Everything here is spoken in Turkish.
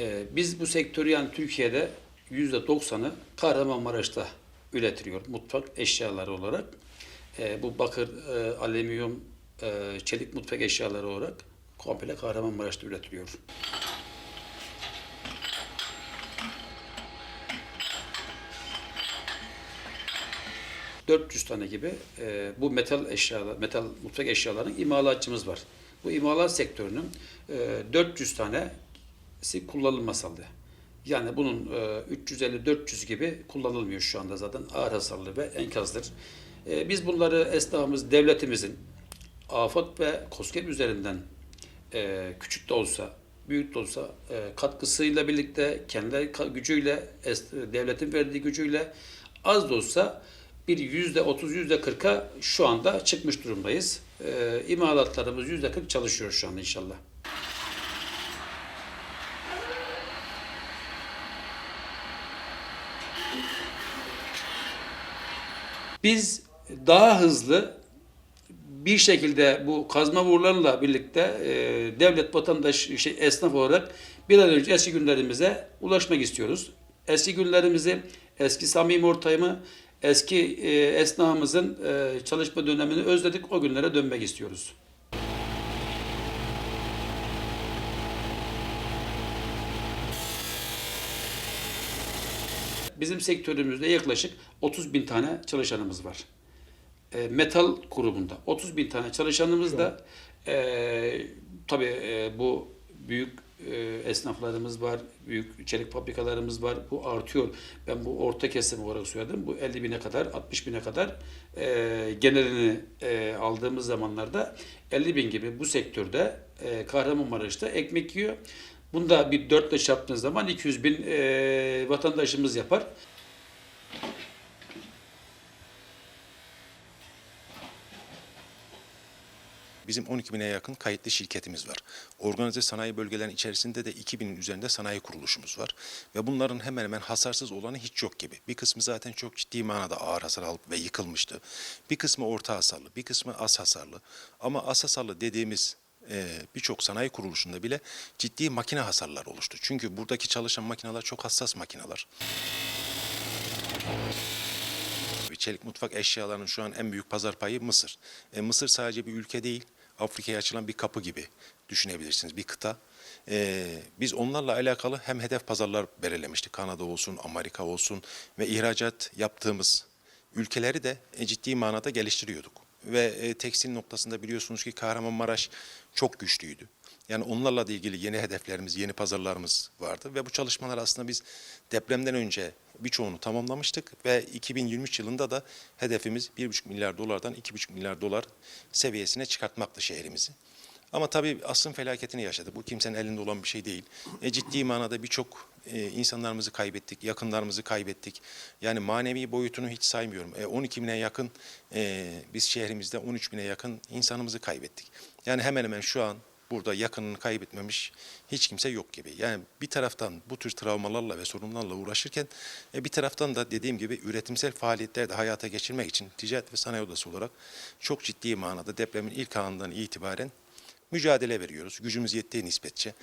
Ee, biz bu sektörü yani Türkiye'de %90'ı Kahramanmaraş'ta üretiliyor mutfak eşyaları olarak. Ee, bu bakır, e, alüminyum, e, çelik mutfak eşyaları olarak komple Kahramanmaraş'ta üretiliyor. ...400 tane gibi e, bu metal eşyalar, metal mutfak eşyalarının imalatçımız var. Bu imalat sektörünün e, 400 tanesi kullanılmaz halde. Yani bunun e, 350-400 gibi kullanılmıyor şu anda zaten ağır hasarlı ve enkazdır. E, biz bunları esnafımız, devletimizin afet ve KOSGEB üzerinden e, küçük de olsa, büyük de olsa e, katkısıyla birlikte, kendi gücüyle, es- devletin verdiği gücüyle az da olsa bir yüzde otuz, yüzde kırka şu anda çıkmış durumdayız. E, imalatlarımız yüzde kırk çalışıyor şu anda inşallah. Biz daha hızlı bir şekilde bu kazma vurularla birlikte e, devlet, vatandaş, şey, esnaf olarak bir an önce eski günlerimize ulaşmak istiyoruz. Eski günlerimizi, eski samimi ortamı, eski e, esnafımızın e, çalışma dönemini özledik. O günlere dönmek istiyoruz. Bizim sektörümüzde yaklaşık 30 bin tane çalışanımız var. E, metal grubunda 30 bin tane çalışanımız da e, tabii e, bu büyük e, esnaflarımız var, büyük çelik fabrikalarımız var. Bu artıyor. Ben bu orta kesim olarak söyledim. Bu 50 bine kadar, 60 bine kadar e, genelini e, aldığımız zamanlarda 50 bin gibi bu sektörde e, Kahramanmaraş'ta ekmek yiyor. Bunda bir dörtle çarptığınız zaman 200 bin e, vatandaşımız yapar. Bizim 12 bine yakın kayıtlı şirketimiz var. Organize sanayi bölgelerinin içerisinde de 2000'in üzerinde sanayi kuruluşumuz var. Ve bunların hemen hemen hasarsız olanı hiç yok gibi. Bir kısmı zaten çok ciddi manada ağır hasar alıp ve yıkılmıştı. Bir kısmı orta hasarlı, bir kısmı az hasarlı. Ama az hasarlı dediğimiz e, birçok sanayi kuruluşunda bile ciddi makine hasarlar oluştu. Çünkü buradaki çalışan makineler çok hassas makineler. Çelik mutfak eşyalarının şu an en büyük pazar payı Mısır. E, Mısır sadece bir ülke değil, Afrika'ya açılan bir kapı gibi düşünebilirsiniz, bir kıta. E, biz onlarla alakalı hem hedef pazarlar belirlemiştik. Kanada olsun, Amerika olsun ve ihracat yaptığımız ülkeleri de e, ciddi manada geliştiriyorduk. Ve e, tekstil noktasında biliyorsunuz ki Kahramanmaraş çok güçlüydü. Yani onlarla da ilgili yeni hedeflerimiz, yeni pazarlarımız vardı ve bu çalışmalar aslında biz depremden önce birçoğunu tamamlamıştık ve 2023 yılında da hedefimiz 1,5 milyar dolardan 2,5 milyar dolar seviyesine çıkartmaktı şehrimizi. Ama tabii asrın felaketini yaşadık. Bu kimsenin elinde olan bir şey değil. E, ciddi manada birçok e, insanlarımızı kaybettik, yakınlarımızı kaybettik. Yani manevi boyutunu hiç saymıyorum. E, 12 bine yakın, e, biz şehrimizde 13 bine yakın insanımızı kaybettik. Yani hemen hemen şu an burada yakınını kaybetmemiş hiç kimse yok gibi. Yani bir taraftan bu tür travmalarla ve sorunlarla uğraşırken e, bir taraftan da dediğim gibi üretimsel faaliyetler de hayata geçirmek için Ticaret ve Sanayi Odası olarak çok ciddi manada depremin ilk anından itibaren mücadele veriyoruz. Gücümüz yettiği nispetçe.